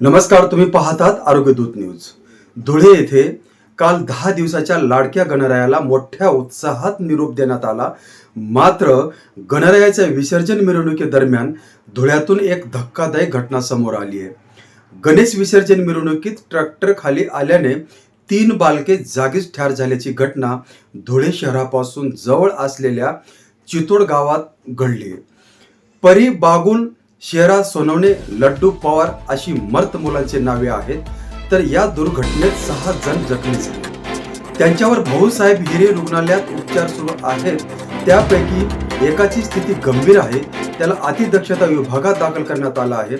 नमस्कार तुम्ही पाहतात आरोग्य दूत न्यूज. धुळे येथे काल दहा दिवसाच्या लाडक्या गणरायाला मोठ्या उत्साहात निरोप देण्यात आला. मात्र गणरायाच्या विसर्जन मिरवणुकीदरम्यान धुळ्यातून एक धक्कादायक घटना समोर आली आहे. गणेश विसर्जन मिरवणुकीत ट्रॅक्टर खाली आल्याने तीन बालके जागीच ठार झाल्याची घटना धुळे शहरापासून जवळ असलेल्या चितोड गावात घडली. परी बागुल शेरा सोनवणे लड्डू पवार अशी मर्त मुलांची नावे आहेत. तर या दुर्घटनेत सहा जण जखमी झाले. त्यांच्यावर भाऊसाहेब हिरे रुग्णालयात उपचार सुरू आहेत. त्यापैकी एकाची स्थिती गंभीर आहे. त्याला अतिदक्षता विभागात दाखल करण्यात आला आहे.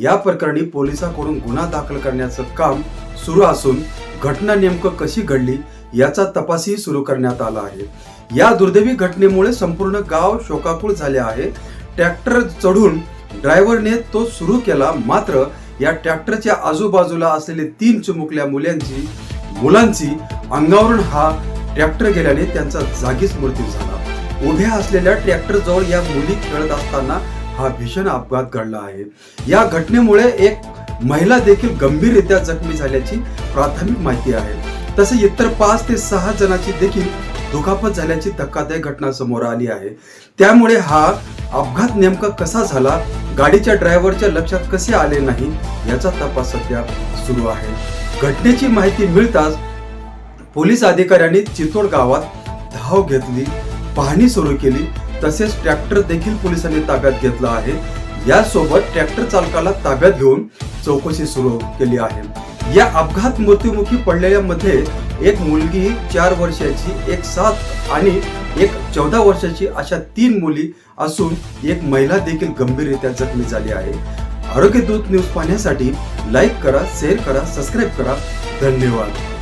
या प्रकरणी पोलिसांकडून गुन्हा दाखल करण्याचं काम सुरू असून घटना नेमकं कशी घडली याचा तपासही सुरू करण्यात आला आहे. या दुर्दैवी घटनेमुळे संपूर्ण गाव शोकाकुळ झाले आहे. ट्रॅक्टर चढून ड्रायव्हरने तो सुरू केला मात्र या ट्रॅक्टरच्या आजूबाजूला असलेले तीन चिमुकल्या मुलांची मुलांची अंगावरून हा ट्रॅक्टर गेल्याने त्यांचा जागीच मृत्यू झाला. उभ्या असलेल्या ट्रॅक्टर जवळ या मुली खेळत असताना हा भीषण अपघात घडला आहे. या घटनेमुळे एक महिला देखील गंभीररित्या जखमी झाल्याची प्राथमिक माहिती आहे. तसे इतर पाच ते सहा जणांची देखील दुखापत झाल्याची धक्कादायक घटना समोर आली आहे. त्यामुळे हा अपघात नेमका कसा झाला? गाडीच्या ड्रायव्हरच्या लक्षात कसे आले नाही? याचा तपास सध्या सुरू आहे. घटनेची माहिती मिळताच पोलीस अधिकाऱ्यांनी चितोड गावात धाव घेतली पाहणी सुरू केली. तसेच ट्रॅक्टर देखील पोलिसांनी ताब्यात घेतला आहे. यासोबत ट्रॅक्टर चालकाला ताब्यात घेऊन चौकशी सुरू केली आहे. या अपघात मृत्युमुखी पडलेल्यामध्ये एक मुलगी चार वर्षाची एक सात आणि एक चौदा वर्षाची अशा तीन मुली असून एक महिला देखील गंभीररित्या जखमी झाली आहे. आरोग्य दूत न्यूज पाहण्यासाठी लाईक करा शेअर करा सबस्क्राईब करा. धन्यवाद.